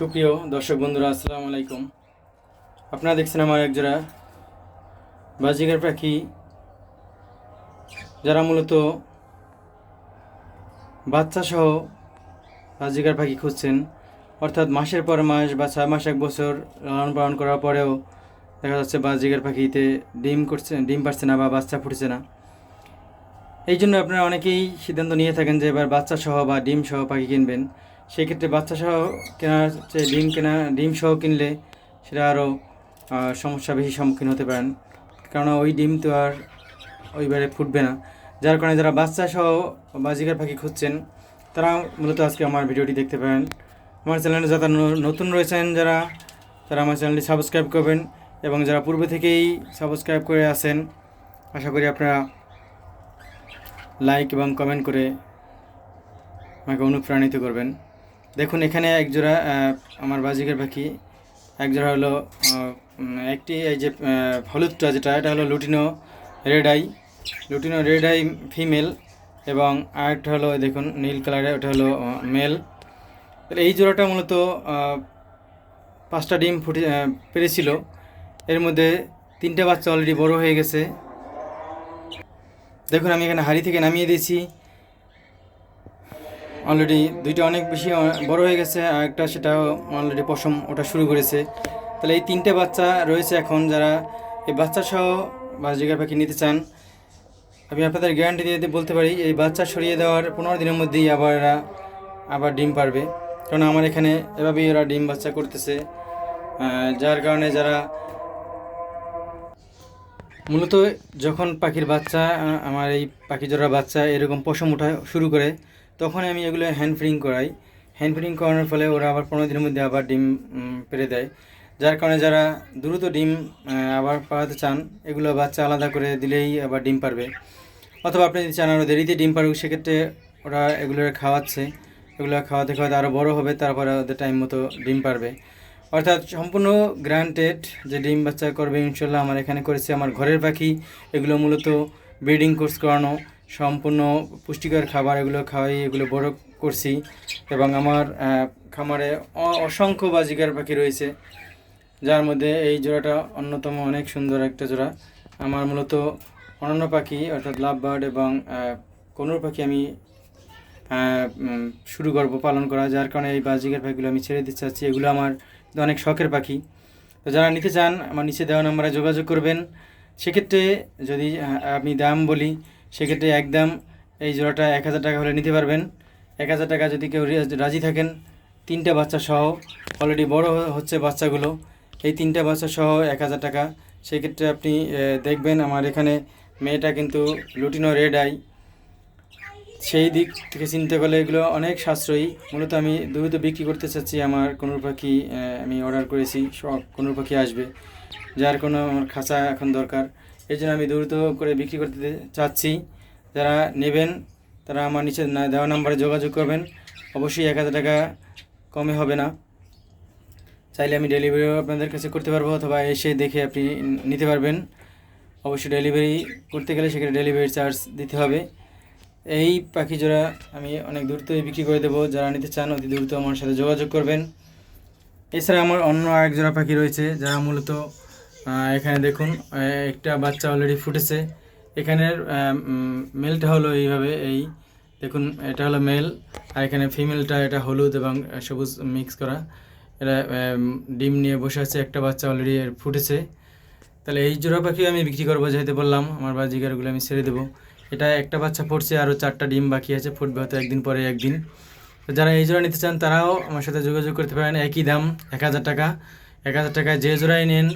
সুপ্রিয় দর্শক বন্ধুরা, আসসালামু আলাইকুম। আপনারা দেখছেন আমার এক জোড়া বাজিকার পাখি। যারা মূলত বাচ্চা সহ বাজিকার পাখি খুঁজছেন, অর্থাৎ মাসের পর মাস বা ছয় মাস, এক বছর লালন পালন করার পরেও দেখা যাচ্ছে বাজিকার পাখিতে ডিম করছে, ডিম পারছে না বা বাচ্চা ফুটছে না। এই জন্য আপনারা অনেকেই সিদ্ধান্ত নিয়ে থাকেন যে এবার বাচ্চা সহ বা ডিম সহ পাখি কিনবেন। সেক্ষেত্রে বাচ্চা সহ কেনার চেয়ে ডিম কেনা ডিম সহ কিনলে সেটা আরও সমস্যা বেশি সম্মুখীন হতে পারেন। কেননা ওই ডিম তো আর ওইবারে ফুটবে না। যার কারণে যারা বাচ্চা সহ বাজিকার পাখি খুঁজছেন, তারা মূলত আজকে আমার ভিডিওটি দেখতে পারেন। আমার চ্যানেলে যারা নতুন রয়েছেন যারা, তারা আমার চ্যানেলটি সাবস্ক্রাইব করবেন এবং যারা পূর্বে থেকেই সাবস্ক্রাইব করে আছেন, আশা করি আপনারা লাইক এবং কমেন্ট করে আমাকে অনুপ্রাণিত করবেন। দেখুন, এখানে এক জোড়া আমার বাজিকের পাখি। এক জোড়া হলো একটি এই যে হলুদটা যেটা, এটা হলো lutino red eye. Lutino red eye female এবং আরেকটা হলো দেখুন, নীল কালারের, ওটা হলো মেল। এই জোড়াটা মূলত পাঁচটা ডিম ফুটে পেরেছিল। এর মধ্যে তিনটে বাচ্চা অলরেডি বড় হয়ে গেছে। দেখুন, আমি এখানে হাড়ি থেকে নামিয়ে দিয়েছি। অলরেডি দুইটা অনেক বেশি বড় হয়ে গেছে, আর একটা সেটাও অলরেডি পশম ওটা শুরু করেছে। তাহলে এই তিনটে বাচ্চা রয়েছে এখন যারা এই বাচ্চা সহ বাজিকার পাখি নিতে চান। আমি আপনাদের গ্যারান্টি দিয়ে বলতে পারি, এই বাচ্চা সরিয়ে দেওয়ার পনেরো দিনের মধ্যেই আবার এরা আবার ডিম পারবে। কারণ আমার এখানে এভাবেই ওরা ডিম বাচ্চা করতেছে। যার কারণে যারা মূলত যখন পাখির বাচ্চা আমার এই পাখি জোড়ার বাচ্চা এরকম পশম ওঠা শুরু করে তখন আমি এগুলো হ্যান্ড ফিডিং করাই। হ্যান্ড ফিডিং করানোর ফলে ওরা আবার পনেরো দিনের মধ্যে আবার ডিম পেড়ে দেয়। যার কারণে যারা দ্রুত ডিম আবার পাড়াতে চান, এগুলো বাচ্চা আলাদা করে দিলেই আবার ডিম পারবে। অথবা আপনি যদি চান আরও দেরিতে ডিম পারুক সেক্ষেত্রে ওরা এগুলো খাওয়াচ্ছে। এগুলো খাওয়াতে খাওয়াতে আরও বড় হবে, তারপরে ওদের টাইম মতো ডিম পারবে। অর্থাৎ সম্পূর্ণ গ্রান্টেড যে ডিম বাচ্চা করবে, ইনশাল্লাহ আমার এখানে করেছে। আমার ঘরের পাখি, এগুলো মূলত ব্রিডিং কোর্স করানো। সম্পূর্ণ পুষ্টিকর খাবার এগুলো খাওয়াই, এগুলো বড় করছি এবং আমার খামারে অসংখ্য বাজিকার পাখি রয়েছে, যার মধ্যে এই জোড়াটা অন্যতম অনেক সুন্দর একটা জোড়া। আমার মূলত অন্যান্য পাখি অর্থাৎ লাভ বার্ড এবং কনুর পাখি আমি শুরু করব পালন করা, যার কারণে এই বাজিকার পাখিগুলো আমি ছেড়ে দিতে চাচ্ছি। এগুলো আমার অনেক শখের পাখি। তো যারা নিতে চান, আমার নিচে দেওয়া নাম্বারে যোগাযোগ করবেন। সেক্ষেত্রে যদি আমি দাম বলি সেক্ষেত্রে একদম এই জোড়াটা এক হাজার টাকা হলে নিতে পারবেন। এক হাজার টাকা যদি কেউ রাজি থাকেন, তিনটা বাচ্চা সহ অলরেডি বড় হচ্ছে বাচ্চাগুলো, এই তিনটা বাচ্চা সহ এক হাজার টাকা। সেক্ষেত্রে আপনি দেখবেন আমার এখানে মেয়েটা কিন্তু লুটিনো রেড আই সেই দিক থেকে চিন্তা করলে এগুলো অনেক সাশ্রয়ী। মূলত আমি দ্রুত বিক্রি করতে চাচ্ছি, আমার কোনুর পাখি আমি অর্ডার করেছি, সব কোনুর পাখি আসবে। যার কোনো আমার খাঁচা এখন দরকার। এই জন্য আমি দ্রুত করে বিক্রি করতে চাচ্ছি। যারা নেবেন, তারা আমার নিচে দেওয়া নাম্বারে যোগাযোগ করবেন। অবশ্যই এক হাজার টাকা কমে হবে না। চাইলে আমি ডেলিভারিও আপনাদের কাছে করতে পারব অথবা এসে দেখে আপনি নিতে পারবেন। অবশ্যই ডেলিভারি করতে গেলে সেখানে ডেলিভারি চার্জ দিতে হবে। এই পাখি জোড়া আমি অনেক দ্রুতই বিক্রি করে দেবো। যারা নিতে চান, অতি দ্রুত আমার সাথে যোগাযোগ করবেন। এছাড়া আমার অন্য আরেক জোড়া পাখি রয়েছে, যারা মূলত এখানে দেখুন একটা বাচ্চা অলরেডি ফুটেছে। এখানের মেলটা হলো এইভাবে, এই, দেখুন, এটা হলো মেল আর এখানে ফিমেলটা এটা হলুদ এবং সবুজ মিক্স করা। এটা ডিম নিয়ে বসে আছে, একটা বাচ্চা অলরেডি ফুটেছে। তাহলে এই জোড়া পাখিও আমি বিক্রি করব যেহেতু বললাম, আমার বাজিগারগুলো আমি ছেড়ে দেবো। এটা একটা বাচ্চা ফুটছে, আরও চারটা ডিম বাকি আছে, ফুটবে হয়তো একদিন পরে একদিন। যারা এই জোড়া নিতে চান, তারাও আমার সাথে যোগাযোগ করতে পারেন, একই দাম, এক হাজার টাকা। এক হাজার টাকায় যে জোড়াই নেন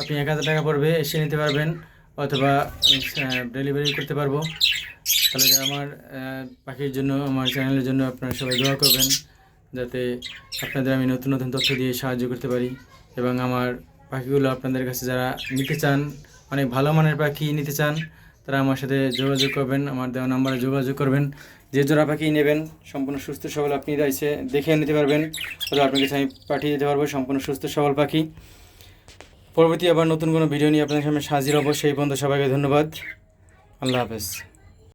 আপনি এক হাজার টাকা পড়বে, এসে নিতে পারবেন, অথবা ডেলিভারি করতে পারব। তাহলে আমার পাখির জন্য, আমার চ্যানেলের জন্য আপনারা সবাই দোয়া করবেন, যাতে আপনাদের আমি নতুন নতুন তথ্য দিয়ে সাহায্য করতে পারি, এবং আমার পাখিগুলো আপনাদের কাছে যারা নিতে চান, অনেক ভালো মানের পাখি নিতে চান, তারা আমার সাথে যোগাযোগ করবেন, আমার দেওয়া নাম্বারে যোগাযোগ করবেন। যে জোড়া পাখি নেবেন, সম্পূর্ণ সুস্থ সবল আপনি এসে দেখে নিতে পারবেন। অথবা আপনার কাছে আমি পাঠিয়ে দিতে পারব, সম্পূর্ণ সুস্থ সবল পাখি। পরবর্তী আবার নতুন কোনো ভিডিও নিয়ে আপনাদের সামনে হাজির অবশ্যই সেই পর্যন্ত সবাইকে ধন্যবাদ। আল্লাহ হাফেজ।